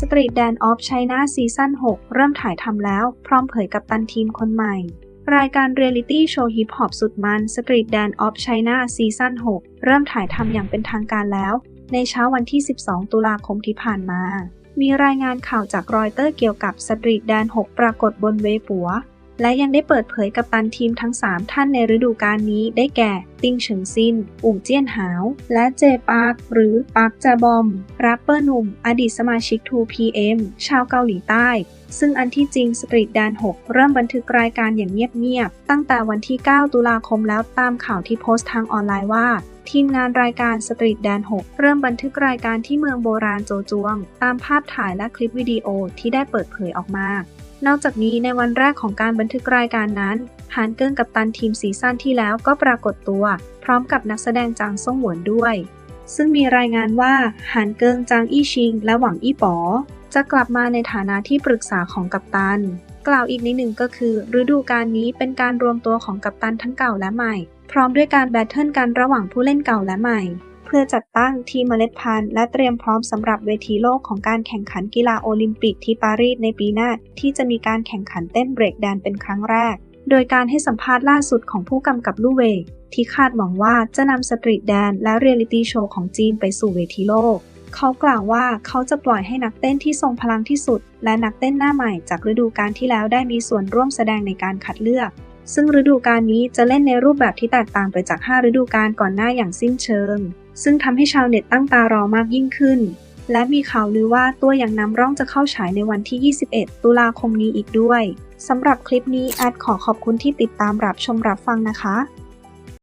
สตรีทแดนออฟไชน่าซีซั่น6 เริ่มถ่ายทำแล้ว พร้อมเผยกับตันทีมคนใหม่ รายการเรียลิตี้โชว์ฮิปฮอปสุดมันสตรีทแดนออฟไชน่าซีซั่น6 เริ่มถ่ายทำอย่างเป็นทางการแล้ว ในเช้าวันที่ 12 ตุลาคมที่ผ่านมามีรายงานข่าวจากรอยเตอร์เกี่ยวกับสตรีทแดน 6 ปรากฏบนเวปัว และยังได้เปิดเผยกับตันทีมทั้ง 3 ท่านในฤดูกาลนี้ได้แก่ ติงเฉิงซินอุ่งเจี้ยนหาว และเจปาร์คหรือปาร์คจาบอมแรปเปอร์หนุ่ม อดีตสมาชิก 2PM ชาวเกาหลีใต้ซึ่งอันที่จริงสตรีทแดน 6 เริ่มบันทึกรายการอย่างเงียบๆ ตั้งแต่วันที่ 9 ตุลาคมแล้วตามข่าวที่โพสต์ทางออนไลน์ว่า ทีมงานรายการสตรีทแดน 6 เริ่มบันทึกรายการที่เมืองโบราณโจจวง ตามภาพถ่ายและคลิปวิดีโอที่ได้เปิดเผยออกมา นอกจากนี้ในวันแรกของการบันทึกรายการนั้นฮานเกิ้งกับตันทีมซีซั่นที่แล้วก็ปรากฏตัว พร้อมกับนักแสดงจางซ่งหวนด้วย ซึ่งมีรายงานว่าฮานเกิ้งจางอี้ชิง และหวังอี้ป๋อจะกลับมาในฐานะที่ปรึกษาของกัปตัน กล่าวอีกนิดหนึ่งก็คือ ฤดูกาลนี้เป็นการรวมตัวของกัปตันทั้งเก่าและใหม่ พร้อมด้วยการแบทเทิลกันระหว่างผู้เล่นเก่าและใหม่ พื่อจัดตั้งทีมเมล็ดพันธุ์และเตรียมพร้อมสำหรับเวทีโลกของการแข่งขันกีฬาโอลิมปิกที่ปารีสในปีหน้า ที่จะมีการแข่งขันเต้นเบรกแดนเป็นครั้งแรก โดยการให้สัมภาษณ์ล่าสุดของผู้กำกับลู่เวย์ที่คาดหวังว่าจะนำสตรีทแดนและเรียลิตี้โชว์ของจีนไปสู่เวทีโลก เขากล่าวว่าเขาจะปล่อยให้นักเต้นที่ทรงพลังที่สุด และนักเต้นหน้าใหม่จากฤดูกาลที่แล้วได้มีส่วนร่วมแสดงในการคัดเลือกซึ่งฤดูกาลนี้จะเล่นในรูปแบบที่แตกต่างไปจาก 5 ฤดูกาลก่อนหน้าอย่างสิ้นเชิง ซึ่งทำให้ชาวเน็ตตั้งตารอมากยิ่งขึ้น และมีข่าวลือว่าตัวอย่างนำร่องจะเข้าฉายในวันที่ 21 ตุลาคมนี้อีกด้วยสำหรับคลิปนี้แอดขอขอบคุณที่ติดตามรับชมรับฟังนะคะ